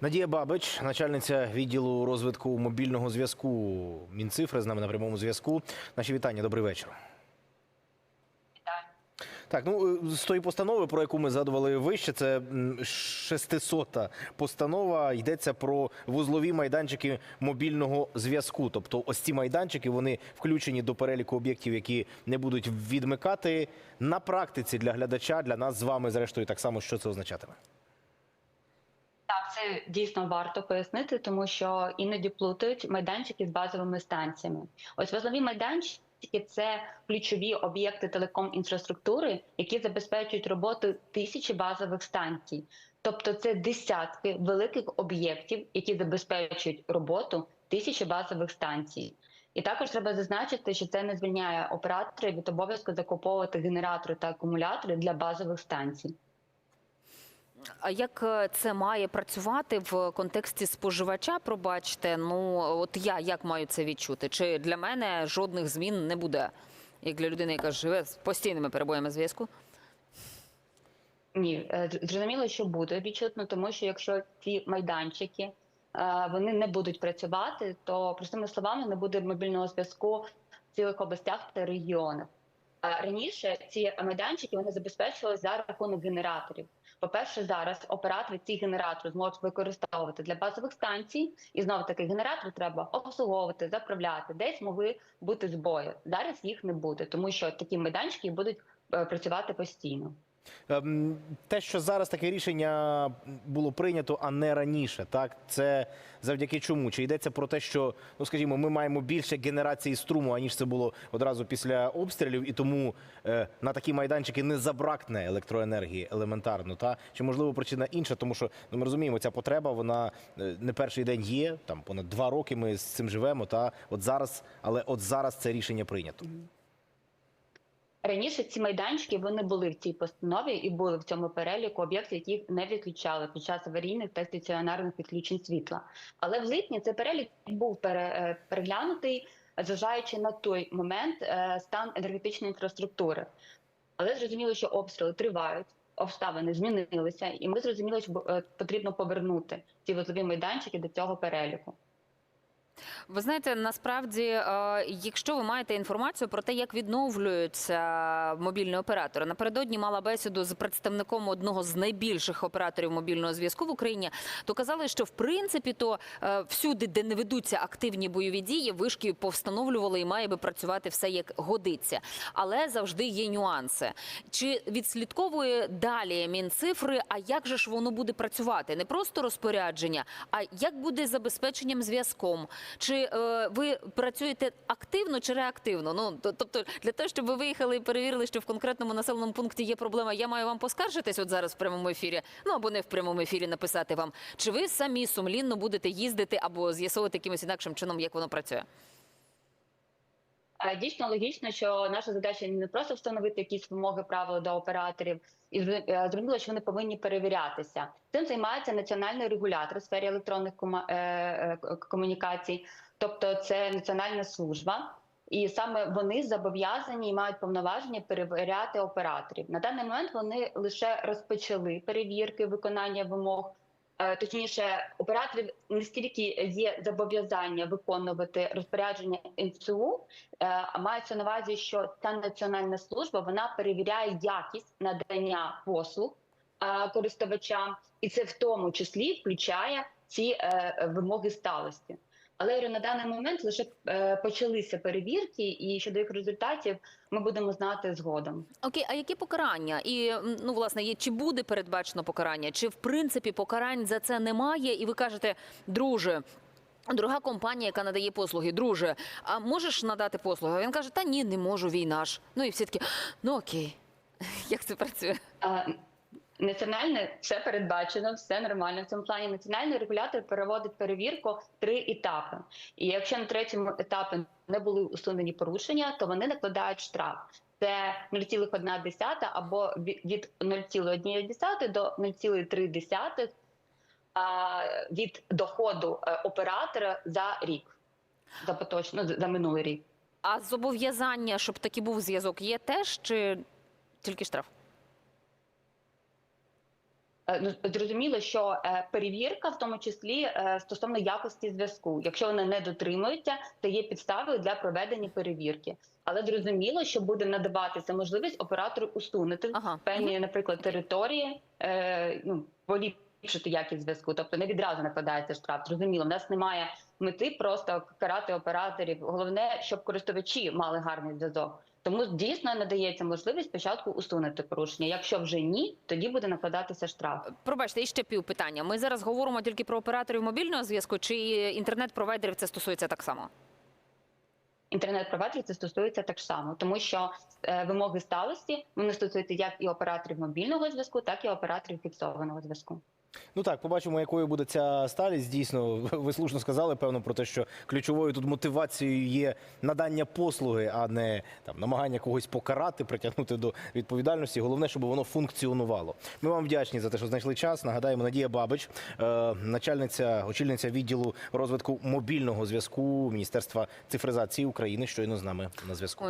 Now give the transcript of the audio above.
Надія Бабич, начальниця відділу розвитку мобільного зв'язку Мінцифри, з нами на прямому зв'язку. Наші вітання, добрий вечір. Так, ну з тої постанови, про яку ми згадували вище, це 600-та постанова. Йдеться про вузлові майданчики мобільного зв'язку. Тобто, ось ці майданчики вони включені до переліку об'єктів, які не будуть відмикати на практиці для глядача, для нас з вами, зрештою, так само, що це означатиме. Дійсно варто пояснити, тому що іноді плутають майданчики з базовими станціями. Ось вузлові майданчики це ключові об'єкти телеком-інфраструктури, які забезпечують роботу тисячі базових станцій. Тобто це десятки великих об'єктів, які забезпечують роботу тисячі базових станцій. І також треба зазначити, що це не звільняє оператора від обов'язку закуповувати генератори та акумулятори для базових станцій. Як е, це має працювати в контексті споживача? Пробачте, ну от я як маю це відчути? Чи для мене жодних змін не буде, як для людини, яка живе з постійними перебоями зв'язку? Ні, е, зрозуміло, що буде відчутно, тому що якщо ці майданчики е, вони не будуть працювати, то простими словами не буде мобільного зв'язку в цілих областях та регіонах. Раніше ці майданчики вони забезпечували за рахунок генераторів. По-перше, зараз оператори ці генератори зможуть використовувати для базових станцій, і знову таки генератор треба обслуговувати, заправляти. Десь могли бути збої. Зараз їх не буде, тому що такі майданчики будуть е, працювати постійно. Ем, Те, що зараз таке рішення було прийнято, а не раніше, так це завдяки чому? Чи йдеться про те, що ну скажімо, ми маємо більше генерації струму, аніж це було одразу після обстрілів, і тому е, на такі майданчики не забракне електроенергії елементарно. Та чи можливо причина інша, тому що ну ми розуміємо, ця потреба вона е, не перший день є. Там понад два роки ми з цим живемо. Та от зараз, але от зараз це рішення прийнято. Раніше ці майданчики вони були в цій постанові і були в цьому переліку об'єктів, яких не відключали під час аварійних та стаціонарних відключень світла. Але в липні цей перелік був е, переглянутий, зважаючи на той момент е, стан енергетичної інфраструктури. Але зрозуміло, що обстріли тривають, обставини змінилися, і ми зрозуміли, що е, потрібно повернути ці вузлові майданчики до цього переліку. Ви знаєте, насправді, е, якщо ви маєте інформацію про те, як відновлюються мобільні оператори, напередодні мала бесіду з представником одного з найбільших операторів мобільного зв'язку в Україні, то казали, що в принципі то е, всюди, де не ведуться активні бойові дії, вишки повстановлювали і має би працювати все як годиться. Але завжди є нюанси. Чи відслідковує далі Мінцифри? А як же ж воно буде працювати? Не просто розпорядження, а як буде забезпеченням зв'язком? Чи е, ви працюєте активно чи реактивно? Ну тобто, для того, щоб ви виїхали і перевірили, що в конкретному населеному пункті є проблема, я маю вам поскаржитись от зараз в прямому ефірі. Ну або не в прямому ефірі написати вам. Чи ви самі сумлінно будете їздити або з'ясовувати якимось інакшим чином, як воно працює? Дійсно логічно, що наша задача не просто встановити якісь вимоги правил до операторів, і е, зрозуміло, що вони повинні перевірятися. Цим займається національний регулятор у сфері електронних е, е, комунікацій, тобто це національна служба. І саме вони зобов'язані і мають повноваження перевіряти операторів. На даний момент вони лише розпочали перевірки виконання вимог. Е, Точніше, операторів не стільки є зобов'язання виконувати розпорядження НСУ, Е, А мається на увазі, що ця національна служба вона перевіряє якість надання послуг е, користувачам, і це в тому числі включає ці вимоги сталості. Але на даний момент лише е, почалися перевірки, і щодо їх результатів ми будемо знати згодом. Окей, а які покарання? І ну власне, є чи буде передбачено покарання, чи в принципі покарань за це немає? І ви кажете, друже. Дорога компанія, яка надає послуги, друже, а можеш надати послуги? Він каже: Та ні, не можу, війна ж. Ну і всі такі, ну окей, як це працює? Е, Національне все передбачено, все нормально. В цьому плані національний регулятор переводить перевірку три етапи. І якщо на третьому етапі не були усунені порушення, то вони накладають штраф. Це 0,1 або ві- від 0,1 до 0,3 а, від доходу е, оператора за рік, за поточно ну, за минулий рік. А зобов'язання, щоб такий був зв'язок, є теж чи тільки штраф? Е, Ну, зрозуміло, що е, перевірка, в тому числі е, стосовно якості зв'язку, якщо вони не дотримуються, то є підставою для проведення перевірки. Але зрозуміло, що буде надаватися можливість оператору усунути Ага. певні, наприклад, території, ну поліпшити якість зв'язку, тобто не відразу накладається штраф. Зрозуміло, в нас немає мети просто карати операторів. Головне, щоб користувачі мали гарний зв'язок. Тому дійсно надається можливість спочатку усунути порушення. Якщо вже ні, тоді буде накладатися штраф. Пробачте, і ще пів питання. Ми зараз говоримо тільки про операторів мобільного зв'язку, чи інтернет-провайдерів це стосується так само? Інтернет-провайдерів це стосується так само, тому що е, вимоги сталості вони стосуються як і операторів мобільного зв'язку, так і операторів фіксованого зв'язку. Ну так, побачимо, якою буде ця сталість. Дійсно, ви слушно сказали, певно, про те, що ключовою тут мотивацією є надання послуги, а не там намагання когось покарати, притягнути до відповідальності. Головне, щоб воно функціонувало. Ми вам вдячні за те, що знайшли час. Нагадаємо, Надія Бабич, е, начальниця, очільниця відділу розвитку мобільного зв'язку Міністерства цифризації України, щойно з нами на зв'язку.